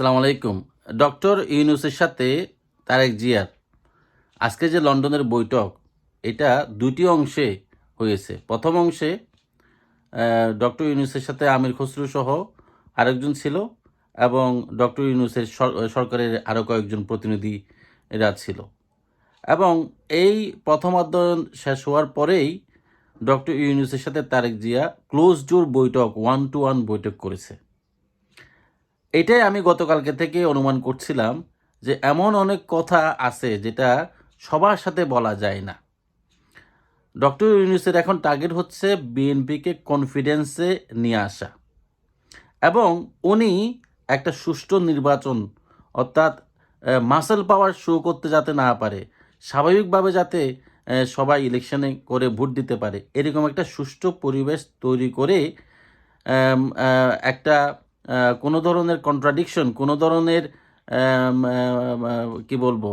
সালাম আলাইকুম। ডক্টর ইউনুসের সাথে তারেক জিয়ার আজকে যে লন্ডনের বৈঠক, এটা দুটি অংশে হয়েছে। প্রথম অংশে ডক্টর ইউনুসের সাথে আমির খসরু সহ আরেকজন ছিল এবং ডক্টর ইউনুসের সরকারের আরও কয়েকজন প্রতিনিধি এরা ছিল। এবং এই প্রথম অধ্যয়ন শেষ হওয়ার পরেই ডক্টর ইউনুসের সাথে তারেক জিয়া ক্লোজ ডোর বৈঠক ওয়ান টু ওয়ান বৈঠক করেছে। এটাই আমি গতকালকে থেকে অনুমান করছিলাম যে এমন অনেক কথা আছে যেটা সবার সাথে বলা যায় না। ডক্টর ইউনুসের এখন টার্গেট হচ্ছে বিএনপিকে কনফিডেন্সে নিয়ে আসা। এবং উনি একটা সুষ্ঠু নির্বাচন, অর্থাৎ মাসেল পাওয়ার শো করতে যাতে না পারে, স্বাভাবিকভাবে যাতে সবাই ইলেকশনে করে ভোট দিতে পারে, এরকম একটা সুষ্ঠু পরিবেশ তৈরি করে একটা কোনো ধরনের কন্ট্রাডিকশন কোনো ধরনের কি বলব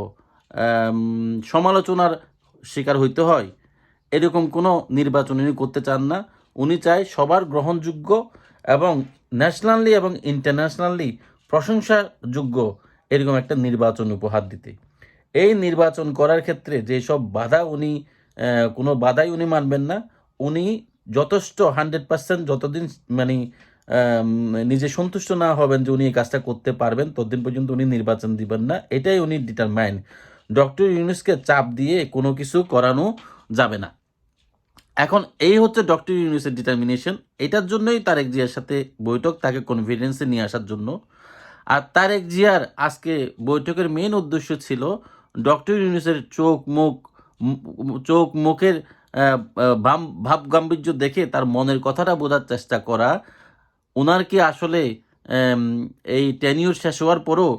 সমালোচনার শিকার হইতে হয়। এরকম কোনো নির্বাচন উনি করতে চান না। উনি চায় সবার গ্রহণযোগ্য এবং ন্যাশনালি এবং ইন্টারন্যাশনালি প্রশংসাযোগ্য এরকম একটা নির্বাচন উপহার দিতে। এই নির্বাচন করার ক্ষেত্রে যেসব বাধা উনি কোনো বাধাই উনি মানবেন না। উনি যথেষ্ট হান্ড্রেড পার্সেন্ট যতদিন মানে নিজে সন্তুষ্ট না হবেন যে উনি এই কাজটা করতে পারবেন, ততদিন পর্যন্ত উনি নির্বাচন দিবেন না। এটাই উনি ডিটারমাইন ডক্টর ইউনুসকে চাপ দিয়ে কোনো কিছু করানো যাবে না। এখন এই হচ্ছে ডক্টর ইউনুসের ডিটারমিনেশন এটার জন্যই তারেক জিয়ার সাথে বৈঠক, তাকে কনফিডেন্সে নিয়ে আসার জন্য। আর তারেক জিয়ার আজকে বৈঠকের মেন উদ্দেশ্য ছিল ডক্টর ইউনুসের চোখ, মুখ চোখ, মুখের ভাব গাম্ভীর্য দেখে তার মনের কথাটা বোঝার চেষ্টা করা। ওনার কি আসলে এই টেনিউর শেষ হওয়ার পরও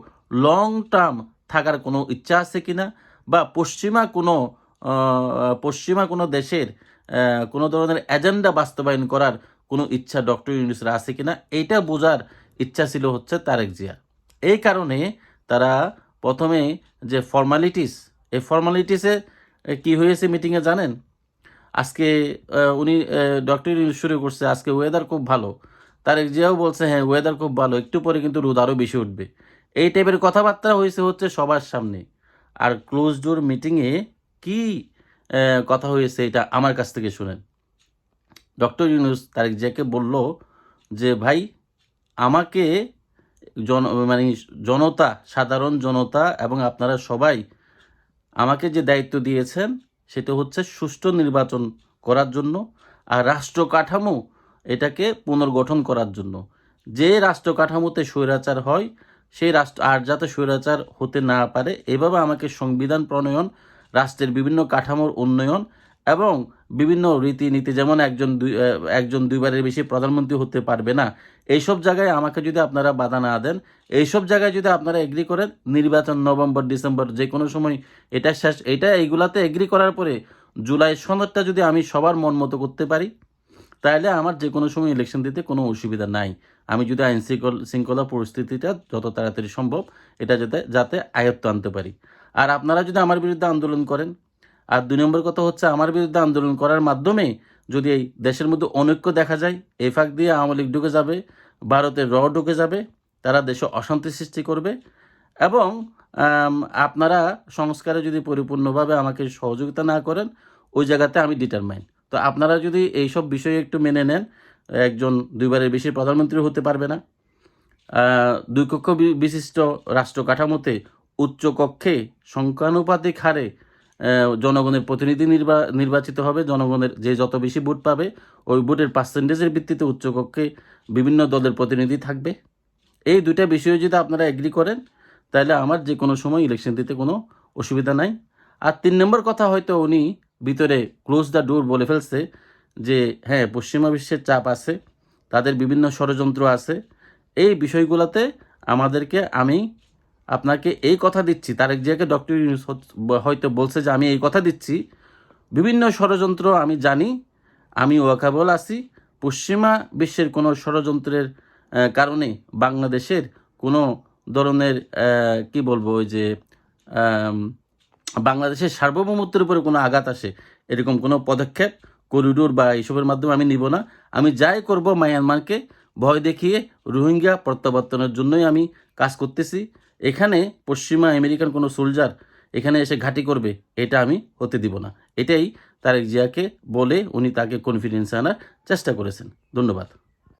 লং টার্ম থাকার কোনো ইচ্ছা আছে কিনা? বা পশ্চিমা কোনো পশ্চিমা কোনো দেশের কোনো ধরনের এজেন্ডা বাস্তবায়ন করার কোনো ইচ্ছা ডক্টর ইউনুসের আছে কি না এইটা বোঝার ইচ্ছা ছিল হচ্ছে তারেক জিয়া। এই কারণে তারা প্রথমে যে ফর্মালিটিস এই ফর্মালিটিসে কি হয়েছে মিটিংয়ে জানেন? আজকে উনি ডক্টর ইউনুস শুরু করছে, আজকে ওয়েদার খুব ভালো। তারেক জিয়াও বলছে হ্যাঁ ওয়েদার খুব ভালো, একটু পরে কিন্তু রোদ আরও বেশি উঠবে। এই টাইপের কথাবার্তা হয়েছে হচ্ছে সবার সামনে। আর ক্লোজ ডোর মিটিংয়ে কি কথা হয়েছে এটা আমার কাছ থেকে শুনেন। ডক্টর ইউনুস তারেক জিয়াকে বলল যে, ভাই, আমাকে জন মানে জনতা, সাধারণ জনতা এবং আপনারা সবাই আমাকে যে দায়িত্ব দিয়েছেন সেটা হচ্ছে সুষ্ঠু নির্বাচন করার জন্য আর রাষ্ট্র কাঠামো এটাকে পুনর্গঠন করার জন্য। যে রাষ্ট্র কাঠামোতে স্বৈরাচার হয়, সেই রাষ্ট্র আর যাতে স্বৈরাচার হতে না পারে, এভাবে আমাকে সংবিধান প্রণয়ন, রাষ্ট্রের বিভিন্ন কাঠামোর উন্নয়ন এবং বিভিন্ন রীতিনীতি, যেমন একজন দুই একজন দুইবারের বেশি প্রধানমন্ত্রী হতে পারবে না, এইসব জায়গায় আমাকে যদি আপনারা বাধা না দেন, এইসব জায়গায় যদি আপনারা এগ্রি করেন, নির্বাচন নভেম্বর, ডিসেম্বর যে কোনো সময় এটা শেষ এটা এইগুলাতে এগ্রি করার পরে জুলাই সনদটা যদি আমি সবার মন মতো করতে পারি তাহলে আমার যে কোনো সময় ইলেকশন দিতে কোনো অসুবিধা নাই। আমি যদি আইন শৃঙ্খল- পরিস্থিতিটা যত তাড়াতাড়ি সম্ভব এটা যাতে যাতে আয়ত্ত আনতে পারি। আর আপনারা যদি আমার বিরুদ্ধে আন্দোলন করেন, আর দুই নম্বর কথা হচ্ছে আমার বিরুদ্ধে আন্দোলন করার মাধ্যমে যদি এই দেশের মধ্যে অনৈক্য দেখা যায়, এই ফাঁক দিয়ে আওয়ামী লীগ ঢুকে যাবে, ভারতের র ঢুকে যাবে, তারা দেশে অশান্তি সৃষ্টি করবে এবং আপনারা সংস্কারে যদি পরিপূর্ণভাবে আমাকে সহযোগিতা না করেন, ওই জায়গাতে আমি ডিটারমাইন তো আপনারা যদি এইসব বিষয়ে একটু মেনে নেন, একজন দুইবারের বেশি প্রধানমন্ত্রী হতে পারবে না। দুই কক্ষ বিশিষ্ট রাষ্ট্র কাঠামোতে উচ্চ কক্ষে সংখ্যানুপাতিক হারে জনগণের প্রতিনিধি নির্বা, নির্বাচিত হবে। জনগণের যে যত বেশি ভোট পাবে, ওই ভোটের পার্সেন্টেজের ভিত্তিতে উচ্চকক্ষে বিভিন্ন দলের প্রতিনিধি থাকবে। এই দুইটা বিষয়ে যদি আপনারা এগ্রি করেন, তাহলে আমার যে কোনো সময় ইলেকশন দিতে কোনো অসুবিধা নাই। আর তিন নম্বর কথা হয়তো উনি ভিতরে ক্লোজ দ্য ডোর বলে ফেলছে যে হ্যাঁ পশ্চিমা বিশ্বের চাপ আছে, তাদের বিভিন্ন ষড়যন্ত্র আছে, এই বিষয়গুলোতে আমাদেরকে আমি আপনাকে এই কথা দিচ্ছি। তারেক জিয়াকে ডক্টর ইউনুস হয়তো বলছে যে, আমি এই কথা দিচ্ছি। বিভিন্ন ষড়যন্ত্র আমি জানি, আমি ওয়াকাবল আছি। পশ্চিমা বিশ্বের কোনো ষড়যন্ত্রের কারণে বাংলাদেশের কোনো ধরনের কি বলব ওই যে বাংলাদেশের সার্বভৌমত্বের উপরে কোনো আঘাত আসে, এরকম কোনো পদক্ষেপ করিডোর বা এইসবের মাধ্যমে আমি নিব না। আমি যাই করব মায়ানমারকে, ভয় দেখিয়ে রোহিঙ্গা প্রত্যাবর্তনের জন্যই আমি কাজ করতেছি। এখানে পশ্চিমা আমেরিকান কোনো সোলজার এখানে এসে ঘাঁটি করবে, এটা আমি হতে দিব না। এটাই তারেক জিয়াকে বলে উনি তাকে কনফিডেন্সে আনার চেষ্টা করেছেন। ধন্যবাদ।